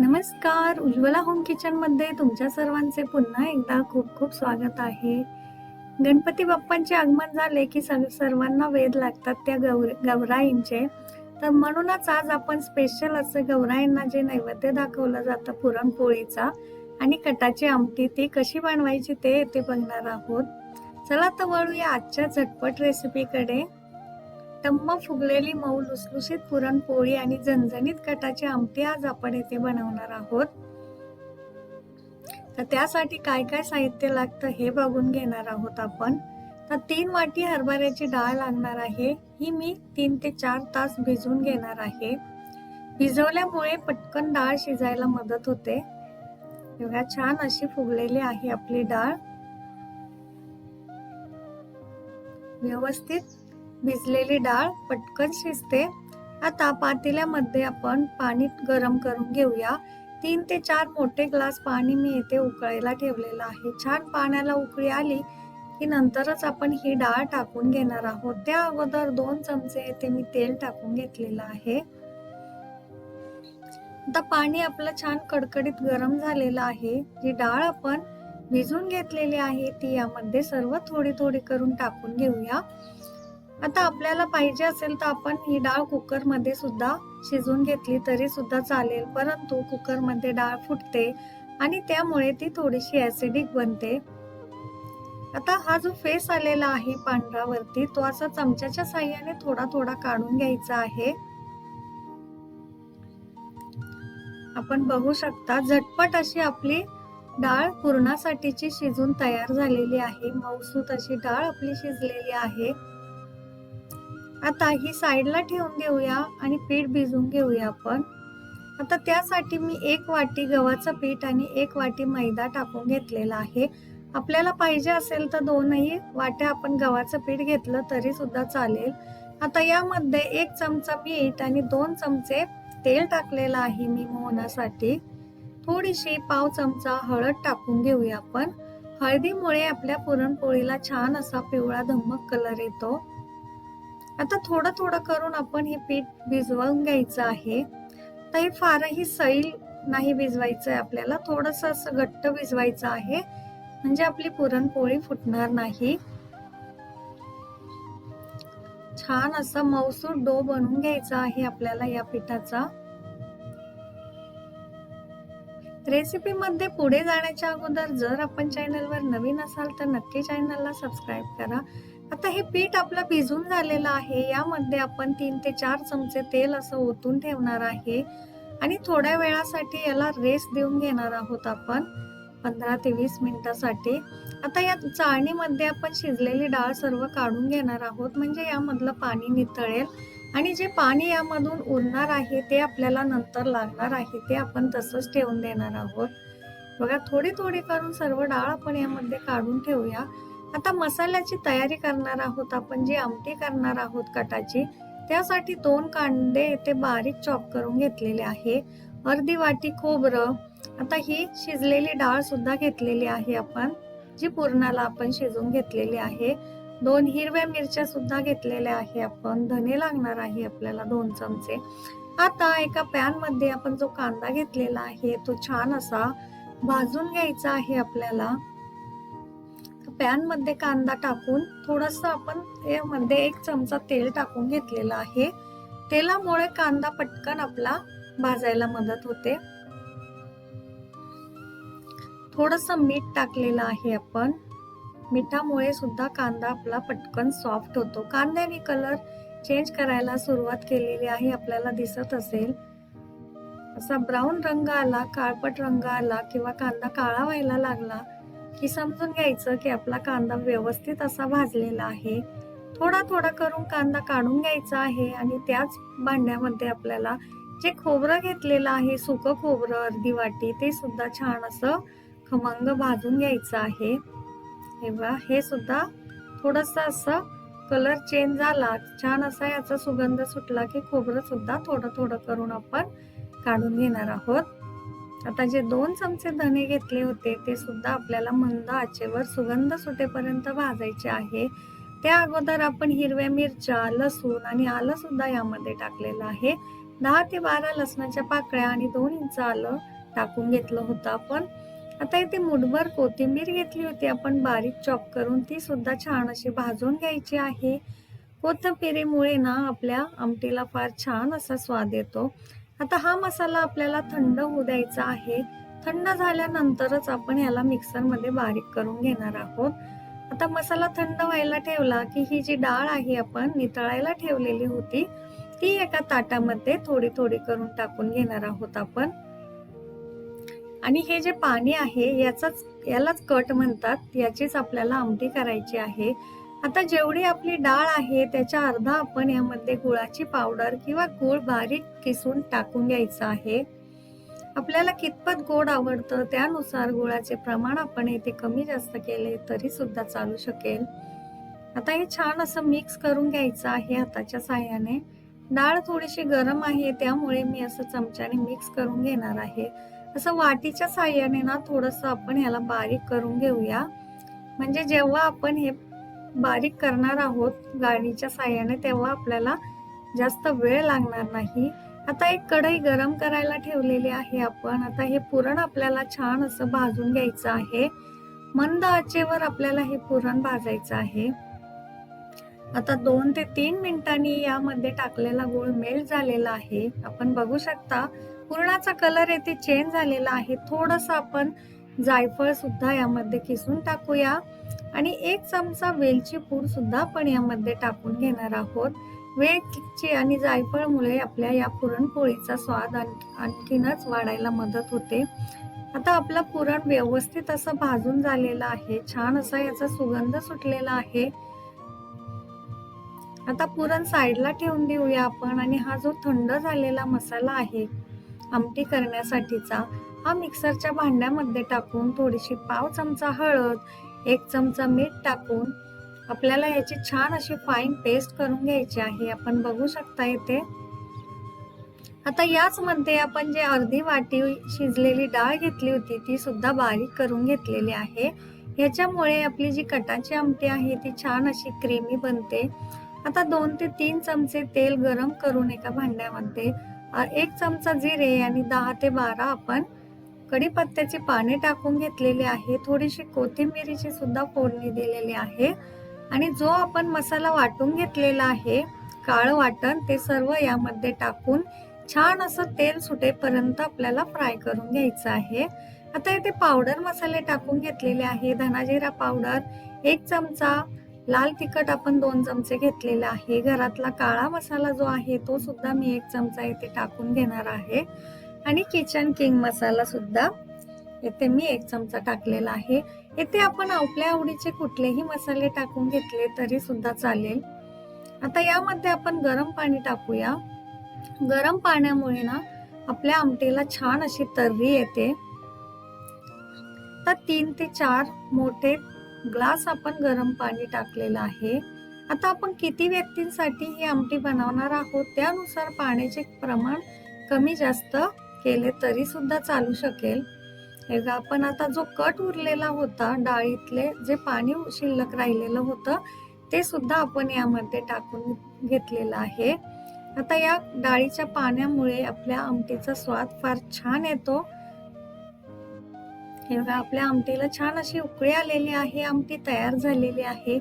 नमस्कार. उज्ज्वला होम किचनमध्ये तुमच्या सर्वांचे पुन्हा एकदा खूप खूप स्वागत आहे. गणपती बाप्पांचे आगमन झाले की सग सर्वांना वेध लागतात त्या गौर गौराईंचे. तर म्हणूनच आज आपण स्पेशल असं गौराईंना जे नैवेद्य दाखवलं जातं पुरणपोळीचा आणि कटाची आमटी ती कशी बनवायची ते ते बघणार आहोत. चला तर वळूया आजच्या झटपट रेसिपीकडे टम्म फुगलेली मऊ लुसलुसीत पुरणपोळी आणि झणझणीत कटाची आमटी आज आपण येथे बनवणार आहोत. तर त्यासाठी काय काय साहित्य लागतं हे बघून घेणार आहोत आपण. तर तीन वाटी हरभऱ्याची डाळ लागणार आहे. ही मी तीन ते चार तास भिजवून घेणार आहे. भिजवल्यामुळे पटकन डाळ शिजायला मदत होते. एवढ्या छान अशी फुगलेली आहे आपली डाळ. व्यवस्थित भिजलेली डाळ पटकन शिजते. आता पातेल्यामध्ये आपण पाणी गरम करून घेऊया. तीन ते चार मोठे ग्लास पाणी मी येथे उकळायला ठेवलेलं आहे. छान पाण्याला उकळी आली की नंतरच आपण ही डाळ टाकून घेणार आहोत. त्या अगोदर दोन चमचे येथे मी तेल टाकून घेतलेलं आहे. आता पाणी आपलं छान कडकडीत गरम झालेलं आहे. जी डाळ आपण भिजून घेतलेली आहे ती यामध्ये सर्व थोडी थोडी करून टाकून घेऊया. आता आपल्याला पाहिजे असेल तर आपण ही डाळ कुकरमध्ये सुद्धा शिजून घेतली तरी सुद्धा चालेल. परंतु कुकरमध्ये डाळ फुटते आणि त्यामुळे ती थोडीशी ॲसिडिक बनते. आता हा जो फेस आलेला आहे पांढरावरती तो असा चमच्याच्या साह्याने थोडा थोडा काढून घ्यायचा आहे. आपण बघू शकता झटपट अशी आपली डाळ पुरणासाठीची शिजून तयार झालेली आहे. मऊसूत अशी डाळ आपली शिजलेली आहे. आता ही साईडला ठेवून देऊया आणि पीठ भिजवून घेऊया आपण. आता त्यासाठी मी एक वाटी गव्हाचं पीठ आणि एक वाटी मैदा टाकून घेतलेला आहे. आपल्याला पाहिजे असेल तर दोनही वाट्या आपण गव्हाचं पीठ घेतलं तरी सुद्धा चालेल. आता यामध्ये एक चमचा मीठ आणि दोन चमचे तेल टाकलेलं आहे मी मोहनासाठी. थोडीशी पाव चमचा हळद टाकून घेऊया आपण. हळदीमुळे आपल्या पुरणपोळीला छान असा पिवळा धम्मक कलर येतो. आता थोडं थोडं करून आपण हे पीठ भिजवून घ्यायचं आहे. तर हे फारही सैल नाही भिजवायचं आहे आपल्याला. थोडस असं घट्ट भिजवायचं आहे. म्हणजे आपली पुरणपोळी फुटणार नाही. छान असा मौसूर डो बनवून घ्यायचा आहे आपल्याला या पिठाचा. रेसिपी मध्ये पुढे जाण्याच्या अगोदर जर आपण चॅनलवर नवीन असाल तर नक्की चॅनलला सबस्क्राईब करा. आता हे पीठ आपलं भिजून झालेलं आहे. यामध्ये आपण तीन ते चार चमचे तेल असं ओतून ठेवणार आहे. आणि थोड्या वेळासाठी याला रेस्ट देऊन घेणार आहोत आपण. पंधरा ते वीस मिनिटासाठी. आता या चाळणीमध्ये आपण शिजलेली डाळ सर्व काढून घेणार आहोत. म्हणजे यामधलं पाणी नितळेल. आणि जे पाणी यामधून उरणार आहे ते आपल्याला नंतर लागणार आहे ते आपण तसंच ठेवून देणार आहोत. बघा थोडी थोडी करून सर्व डाळ आपण यामध्ये काढून ठेवूया. आता मसाल्याची तयारी करणार आहोत आपण जी आमटी करणार आहोत कटाची त्यासाठी दोन कांदे येथे बारीक चॉप करून घेतलेले आहे. अर्धी वाटी खोबरं आता ही शिजलेली डाळ सुद्धा घेतलेली आहे आपण जी पूर्णाला आपण शिजून घेतलेली आहे. दोन हिरव्या मिरच्या सुद्धा घेतलेल्या आहे आपण धने लागणार आहे आपल्याला दोन चमचे. आता एका पॅनमध्ये आपण जो कांदा घेतलेला आहे तो छान असा भाजून घ्यायचा आहे आपल्याला. पॅनमध्ये कांदा टाकून थोडस आपण त्यामध्ये एक चमचा तेल टाकून घेतलेला आहे. तेलामुळे कांदा पटकन आपला भाजायला मदत होते. थोडस मीठ टाकलेलं आहे आपण. मिठामुळे सुद्धा कांदा आपला पटकन सॉफ्ट होतो. कांद्याने कलर चेंज करायला सुरुवात केलेली आहे आपल्याला दिसत असेल. असा ब्राऊन रंग आला काळपट रंग आला किंवा कांदा काळा व्हायला लागला की समजून घ्यायचं की आपला कांदा व्यवस्थित असा भाजलेला आहे. थोडा थोडा करून कांदा काढून घ्यायचा आहे आणि त्याच भांड्यामध्ये आपल्याला जे खोबरं घेतलेलं आहे सुकं खोबरं अर्धी वाटी ते सुद्धा छान असं खमंग भाजून घ्यायचं आहे. हे बघा हे सुद्धा थोडस असं कलर चेंज झाला छान असा याचा सुगंध सुटला की खोबरं सुद्धा थोडं थोडं करून आपण काढून घेणार आहोत. आता जे दोन चमचे धने घेतले होते ते सुद्धा आपल्याला मंद आचेवर सुगंध सुटेपर्यंत भाजायचे आहे. त्या अगोदर आपण हिरव्या मिरच्या लसूण आणि आलं सुद्धा यामध्ये टाकलेलं आहे. दहा ते बारा लसणाच्या पाकळ्या आणि दोन इंच आलं टाकून घेतलं होतं आपण. आता इथे मुठभर कोथिंबीर घेतली होती आपण बारीक चॉप करून ती सुद्धा छान अशी भाजून घ्यायची आहे. कोथिंबिरीमुळे ना आपल्या आमटीला फार छान असा स्वाद येतो. आता हा मसाला आपल्याला थंड होऊ द्यायचा आहे. थंड झाल्यानंतरच आपण याला मिक्सरमध्ये बारीक करून घेणार आहोत. आता मसाला थंड व्हायला ठेवला की ही जी डाळ आहे आपण नितळायला ठेवलेली होती ती एका ताटामध्ये थोडी थोडी करून टाकून घेणार आहोत आपण. आणि हे जे पाणी आहे याचाच यालाच कट म्हणतात. याचीच आपल्याला आमटी करायची आहे. आता जेवढी आपली डाळ आहे त्याच्या अर्धा आपण यामध्ये गुळाची पावडर किंवा गुळ बारीक किसून टाकून घ्यायचं आहे. आपल्याला कितपत गोड आवडतं त्यानुसार गुळाचे प्रमाण आपण येथे कमी जास्त केले तरी सुद्धा चालू शकेल. आता हे छान असं मिक्स करून घ्यायचं आहे हाताच्या साह्याने. डाळ थोडीशी गरम आहे त्यामुळे मी असं चमच्याने मिक्स करून घेणार आहे. असं वाटीच्या साह्याने ना थोडस आपण ह्याला बारीक करून घेऊया. म्हणजे जेव्हा आपण हे बारीक करणार आहोत गाडीच्या साह्याने तेव्हा आपल्याला जास्त वेळ लागणार नाही. आता एक कढई गरम करायला ठेवलेली आहे आपण. आता हे पुरण आपल्याला छान असं भाजून घ्यायचं आहे. मंद आचेवर आपल्याला हे पुरण भाजायचं आहे. आता दोन ते तीन मिनिटांनी यामध्ये टाकलेला गुळ मेल्ट झालेला आहे. आपण बघू शकता पुरणाचा कलर येथे चेंज झालेला आहे. थोडस आपण जायफळ सुद्धा यामध्ये किसून टाकूया. आणि एक चमचा वेलची पूड सुद्धा आपण यामध्ये टाकून घेणार आहोत. वेलची आणि जायफळमुळे आपल्या या पुरणपोळीचा स्वाद आणखीनच वाढायला मदत होते. आता आपलं पुरण व्यवस्थित असं भाजून झालेलं आहे. छान असा याचा सुगंध सुटलेला आहे. आता पुरण साईडला ठेवून देऊया आपण आणि हा जो थंड झालेला मसाला आहे आमटी करण्यासाठीचा हा मिक्सरच्या भांड्यामध्ये टाकून थोडीशी पाव चमचा हळद एक चमचा मीठ टाकून आपल्याला याची छान अशी फाईन पेस्ट करून घ्यायची आहे. आपण बघू शकता इथे. आता याच मध्ये आपण जे अर्धी वाटी शिजलेली डाळ घेतली होती ती सुद्धा बारीक करून घेतलेली आहे. याच्यामुळे आपली जी कटाची आमटी आहे ती छान अशी क्रीमी बनते. आता दोन ते तीन चमचे तेल गरम करून एका भांड्यामध्ये एक चमचा जिरे आणि दहा ते बारा आपण कढीपत्त्याची पाने टाकून घेतलेली आहे थोडीशी कोथिंबिरीची सुद्धा फोडणी दिलेली आहे आणि जो आपण मसाला वाटून घेतलेला आहे काळ वाटण ते सर्व यामध्ये टाकून छान असं तेल सुटेपर्यंत आपल्याला फ्राय करून घ्यायचं आहे. आता इथे पावडर मसाले टाकून घेतलेले आहे धनाजिरा पावडर एक चमचा लाल तिखट आपण दोन चमचे घेतलेला आहे घरातला काळा मसाला जो आहे तो सुद्धा मी एक चमचा इथे टाकून घेणार आहे. आणि किचन किंग मसाला सुद्धा. येथे मी एक चमचा टाकलेला आहे. येथे आपण आपल्या आवडीचे कुठलेही मसाले टाकून घेतले तरी सुद्धा चालेल. आता यामध्ये आपण गरम पाणी टाकूया. गरम पाण्यामुळे ना आपल्या आमटीला छान अशी तर्री येते. तर तीन ते चार मोठे ग्लास आपण गरम पाणी टाकलेलं आहे. आता आपण किती व्यक्तींसाठी ही आमटी बनवणार आहोत त्यानुसार पाण्याचे प्रमाण कमी जास्त केले तरी सुद्धा चालू शकेल. हे आपण आता जो कट उरलेला होता डाळीतले जे पाणी शिल्लक राहिलेलं होतं ते सुद्धा आपण यामध्ये टाकून घेतलेलं आहे. आता या डाळीच्या पाण्यामुळे आपल्या आमटीचा स्वाद फार छान येतो. हे बघा आपल्या आमटीला छान अशी उकळी आलेली आहे आमटी तयार झालेली आहे.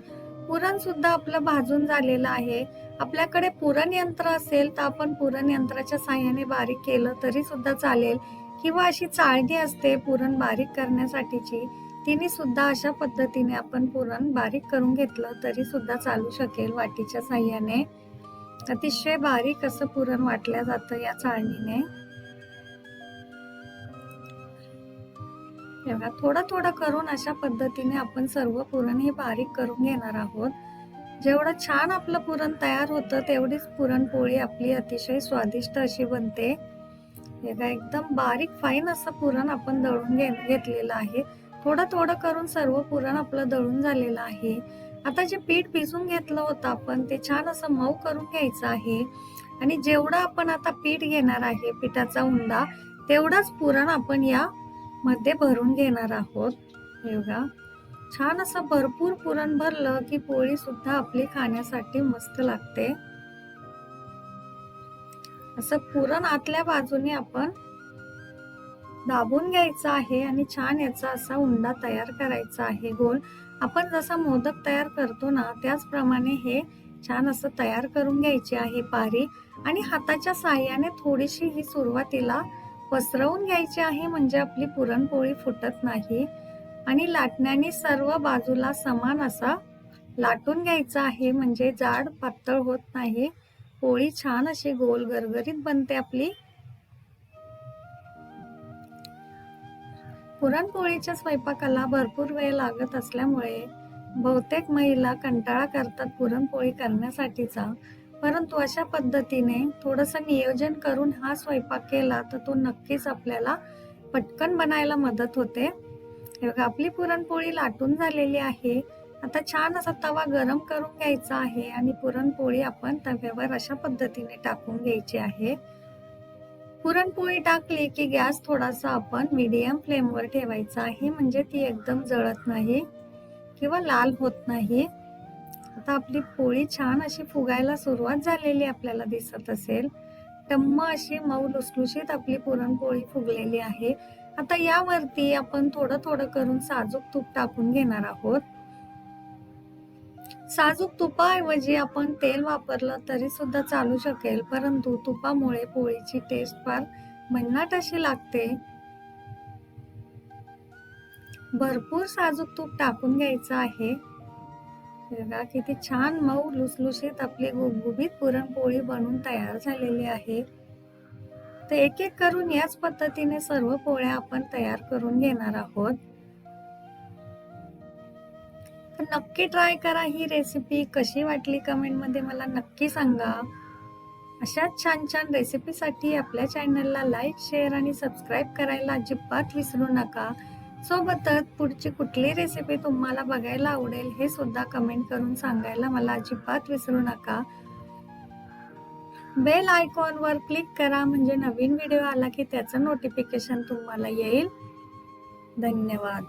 पुरण सुद्धा आपलं भाजून झालेलं आहे. आपल्याकडे पुरण यंत्र असेल तर आपण पुरण यंत्राच्या साह्याने बारीक केलं तरी सुद्धा चालेल. किंवा अशी चाळणी असते पुरण बारीक करण्यासाठीची तिने सुद्धा अशा पद्धतीने आपण पुरण बारीक करून घेतलं तरी सुद्धा चालू शकेल वाटीच्या साह्याने. अतिशय बारीक असं पुरण वाटलं जातं या चाळणीने. ठेवा. थोडं थोडं करून अशा पद्धतीने आपण सर्व पुरण हे बारीक करून घेणार आहोत. जेवढं छान आपलं पुरण तयार होतं तेवढीच पुरणपोळी आपली अतिशय स्वादिष्ट अशी बनते. बघा एकदम बारीक फाईन असं पुरण आपण दळून घे घेतलेलं आहे. थोडं थोडं करून सर्व पुरण आपलं दळून झालेलं आहे. आता जे पीठ भिजून घेतलं होतं आपण ते छान असं मऊ करून घ्यायचं आहे. आणि जेवढं आपण आता पीठ घेणार आहे पिठाचा उंडा तेवढाच पुरण आपण या मध्ये भरून घेणार आहोत. हे बघा. छान असं भरपूर पुरण भरलं की पोळी सुद्धा आपली खाण्यासाठी मस्त लागते. असं पुरण आतल्या बाजूने आपण दाबून घ्यायचं आहे आणि छान याचा असा उंडा तयार करायचा आहे. गोल. आपण जसा मोदक तयार करतो ना त्याचप्रमाणे हे छान असं तयार करून घ्यायची आहे पारी. आणि हाताच्या साह्याने थोडीशी ही सुरुवातीला पसरवून घ्यायची आहे म्हणजे आपली पुरणपोळी फुटत नाही. आणि लाटण्याने सर्व बाजूला समान असा लाटून घ्यायचा आहे म्हणजे जाड पातळ होत नाही. पोळी छान अशी गोल गरगरीत बनते आपली. पुरणपोळीच्या स्वयंपाकाला भरपूर वेळ लागत असल्यामुळे बहुतेक महिला कंटाळा करतात पुरणपोळी करण्यासाठीचा. परंतु अशा पद्धतीने थोडंसं नियोजन करून हा स्वयंपाक केला तर तो नक्कीच आपल्याला पटकन बनायला मदत होते. बघा आपली पुरणपोळी लाटून झालेली आहे. आता छान असा तवा गरम करून घ्यायचा आहे आणि पुरणपोळी आपण तव्यावर अशा पद्धतीने टाकून घ्यायची आहे. पुरणपोळी टाकली की गॅस थोडासा आपण मीडियम फ्लेमवर ठेवायचा आहे. म्हणजे ती एकदम जळत नाही किंवा लाल होत नाही. आता आपली पोळी छान अशी फुगायला सुरुवात झालेली आपल्याला दिसत असेल. टम्म अशी मऊ लुसलुशीत आपली पुरणपोळी फुगलेली आहे. आता यावरती आपण थोडं थोडं करून साजूक तूप टाकून घेणार आहोत. साजूक तुपाऐवजी आपण तेल वापरलं तरी सुद्धा चालू शकेल परंतु तुपामुळे पोळीची टेस्ट फार भन्नाट अशी लागते. भरपूर साजूक तूप टाकून घ्यायचं आहे. बघा किती छान मऊ लुसलुशीत आपली गुबगुबीत पुरणपोळी बनून तयार झालेली आहे. तर एक एक करून याच पद्धतीने सर्व पोळ्या आपण तयार करून घेणार आहोत. तर नक्की ट्राय करा ही रेसिपी कशी वाटली कमेंटमध्ये मला नक्की सांगा. अशाच छान छान रेसिपीसाठी आपल्या चॅनलला लाईक शेअर आणि सबस्क्राईब करायला अजिबात विसरू नका. सोबतच पुढची कुठली रेसिपी तुम्हाला बघायला आवडेल हे सुद्धा कमेंट करून सांगायला मला अजिबात विसरू नका. बेल आयकॉनवर क्लिक करा म्हणजे नवीन व्हिडिओ आला की त्याचं नोटिफिकेशन तुम्हाला येईल. धन्यवाद.